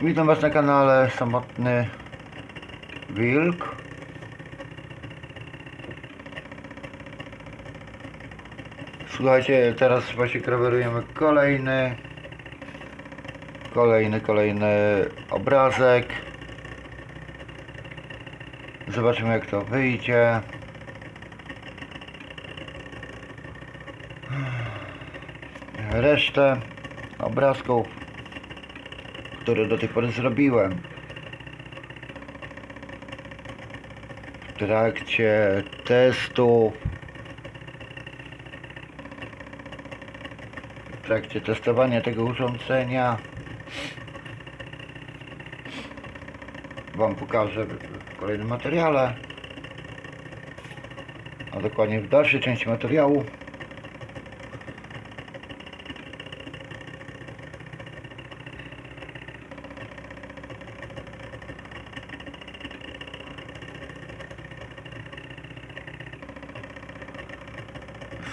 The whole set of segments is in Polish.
Witam Was na kanale Samotny Wilk. Słuchajcie, teraz właśnie krawerujemy kolejny, kolejny, kolejny obrazek. Zobaczymy jak to wyjdzie. Resztę obrazków które do tej pory zrobiłem. W trakcie testów, w trakcie testowania tego urządzenia Wam pokażę w kolejnym materiale, a dokładnie w dalszej części materiału.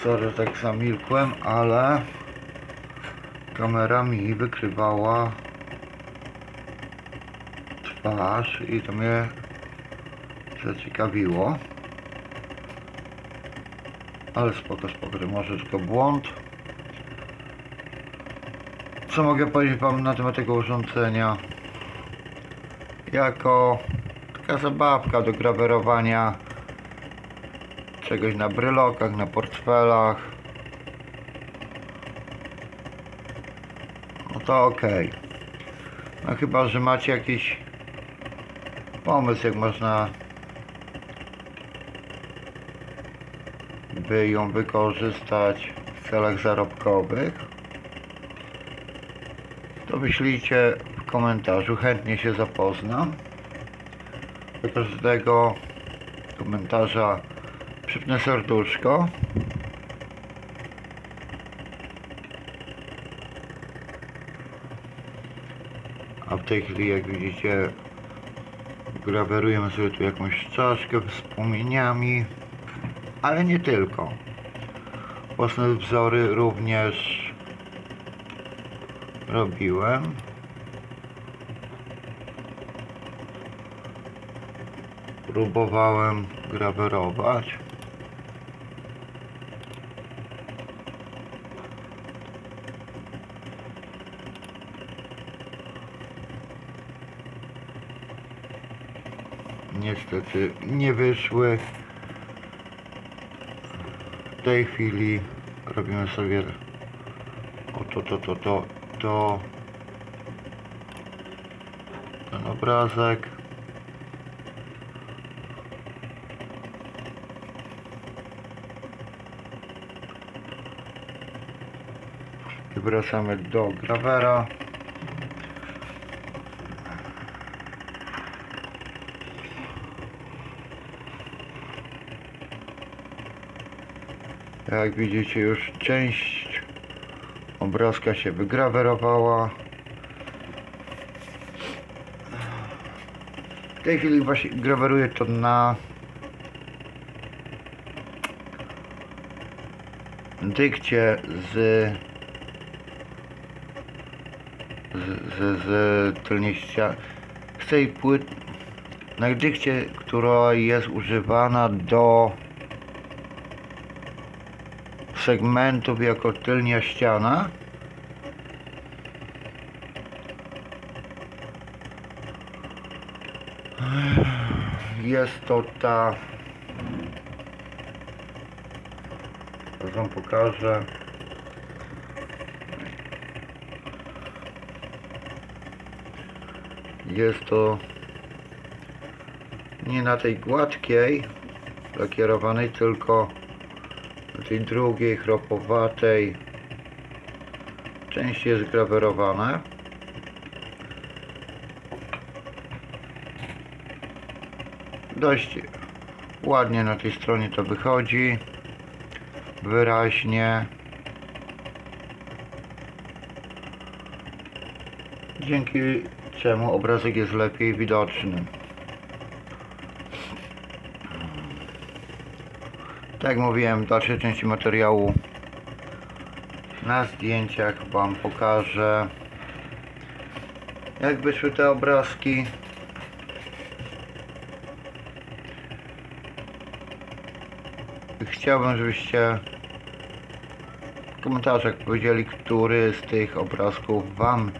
Sorry, tak zamilkłem, ale kamera mi wykrywała twarz i to mnie zaciekawiło. Ale spoko, spoko, może tylko błąd. Co mogę powiedzieć Wam na temat tego urządzenia? Jako taka zabawka do grawerowania czegoś na brylokach, na portfelach. No to ok. No chyba, że macie jakiś pomysł, jak można by ją wykorzystać w celach zarobkowych, to wyślijcie w komentarzu, chętnie się zapoznam. Do każdego komentarza przypnę serduszko. A w tej chwili, jak widzicie, grawerujemy sobie tu jakąś czaszkę z płomieniami, ale nie tylko. Własne wzory również robiłem. Próbowałem grawerować. Niestety nie wyszły. W tej chwili robimy sobie o to, to, to, to, to ten obrazek. Wracamy do gravera. Jak widzicie już część obrazka się wygrawerowała. W tej chwili właśnie graweruję to na dykcie z z, z, z tylnej ściany z tej płyt na dykcie, która jest używana do segmentów jako tylnia ściana. Jest to ta. Teraz wam pokażę. Jest to nie na tej gładkiej lakierowanej, tylko tej drugiej chropowatej. Część jest grawerowana dość ładnie na tej stronie to wychodzi. Wyraźnie. Dzięki czemu obrazek jest lepiej widoczny Tak jak mówiłem, w dalszej części materiału na zdjęciach Wam pokażę jak wyszły te obrazki. Chciałbym, żebyście w komentarzach powiedzieli, który z tych obrazków Wam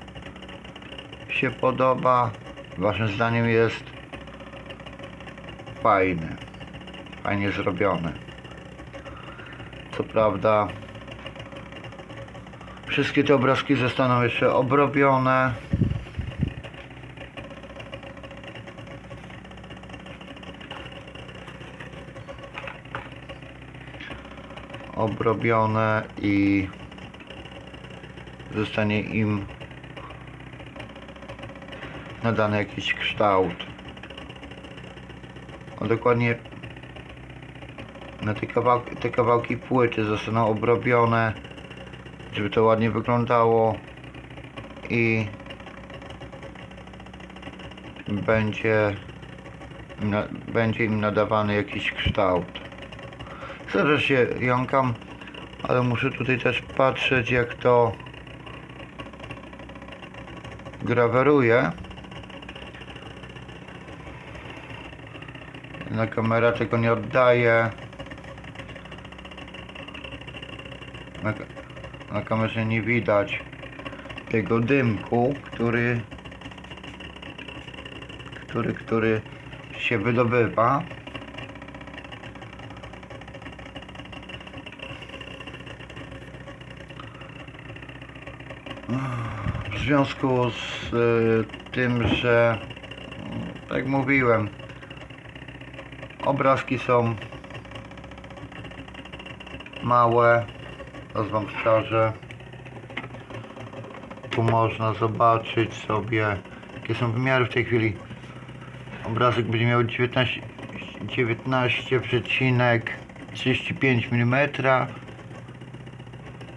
się podoba, Waszym zdaniem jest fajny, fajnie zrobiony. Co prawda, wszystkie te obrazki zostaną jeszcze obrobione. Obrobione i zostanie im nadany jakiś kształt. A dokładnie na te kawałki, te kawałki płyty zostaną obrobione, żeby to ładnie wyglądało i będzie będzie im nadawany jakiś kształt. Zaraz się jąkam, ale muszę tutaj też patrzeć jak to graweruje. Na kamera tego nie oddaje. Na, na kamerze nie widać tego dymku, który który, który się wydobywa. W związku z y, tym, że mm, tak jak mówiłem, obrazki są małe, teraz wam szczerze. Tu można zobaczyć sobie, jakie są wymiary w tej chwili. Obrazek będzie miał 19 19,35 mm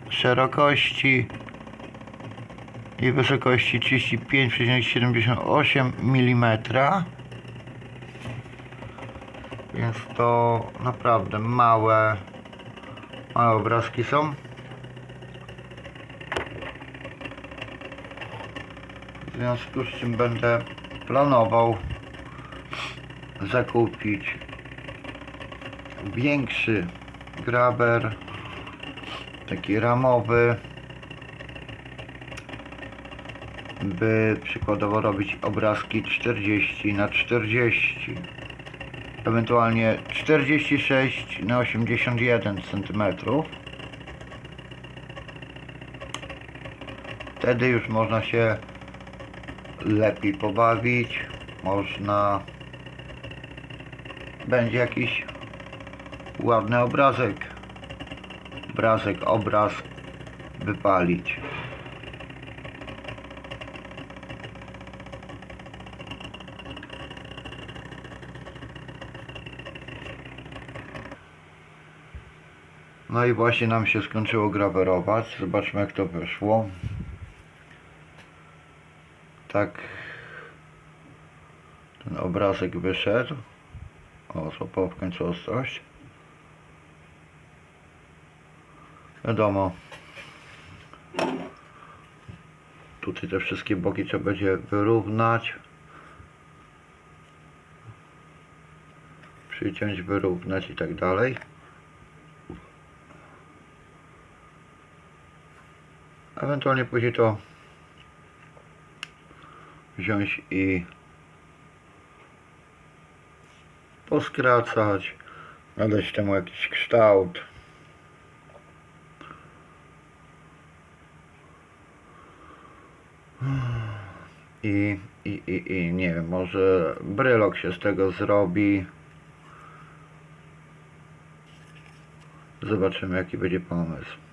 szerokości i wysokości 35,78 mm więc to naprawdę małe małe obrazki są? W związku z czym będę planował zakupić większy graber taki ramowy by przykładowo robić obrazki 40 na 40 ewentualnie 46 na 81 cm wtedy już można się lepiej pobawić można będzie jakiś ładny obrazek obrazek, obraz wypalić No i właśnie nam się skończyło grawerować. Zobaczmy jak to wyszło. Tak ten obrazek wyszedł. O, złapał w końcu ostrość. Wiadomo. Tutaj te wszystkie boki trzeba będzie wyrównać. Przyciąć, wyrównać i tak dalej. Ewentualnie później to wziąć i poskracać, nadać temu jakiś kształt. I, i, i, i nie wiem, może brylok się z tego zrobi. Zobaczymy jaki będzie pomysł.